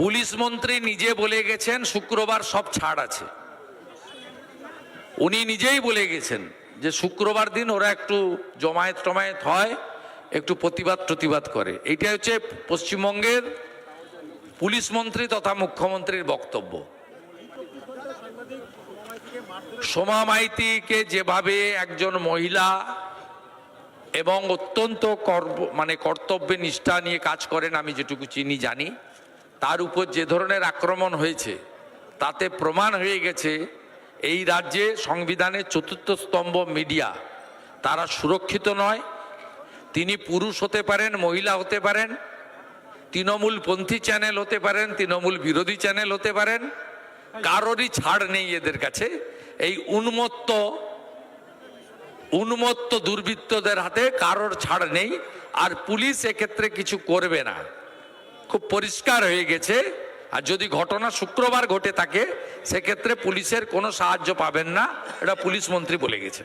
Police মন্ত্রী নিজে বলে গেছেন, শুক্রবার সব ছাড় আছে। উনি নিজেই বলে গেছেন যে শুক্রবার দিন ওরা একটু জমায়েত টমায়েত হয়, একটু প্রতিবাদ প্রতিবাদ করে। এইটা হচ্ছে পশ্চিমবঙ্গের পুলিশ মন্ত্রী তথা মুখ্যমন্ত্রীর বক্তব্য। সোমা মাইতিকে যেভাবে একজন মহিলা এবং অত্যন্ত কর্ম মানে কর্তব্যে নিষ্ঠা নিয়ে কাজ করেন, আমি যেটুকু চিনি জানি। তার উপর যে ধরনের আক্রমণ হয়েছে, তাতে প্রমাণ হয়ে গেছে, এই রাজ্যে সংবিধানের চতুর্থ স্তম্ভ মিডিয়া, তারা সুরক্ষিত নয়। তিনি পুরুষ হতে পারেন, মহিলা হতে পারেন তৃণমূলপন্থী চ্যানেল হতে পারেন, তৃণমূল বিরোধী চ্যানেল হতে পারেন, কারোরই ছাড় নেই এদের কাছে। এই উন্মত্ত উন্মত্ত দুর্বৃত্তদের হাতে কারোর ছাড় নেই, আর পুলিশ এক্ষেত্রে কিছু করবে না। খুব পরিষ্কার হয়ে গেছে। আর যদি ঘটনা শুক্রবার ঘটে থাকে, সেক্ষেত্রে পুলিশের কোনো সাহায্য পাবেন না। এটা পুলিশ মন্ত্রী বলে গেছে।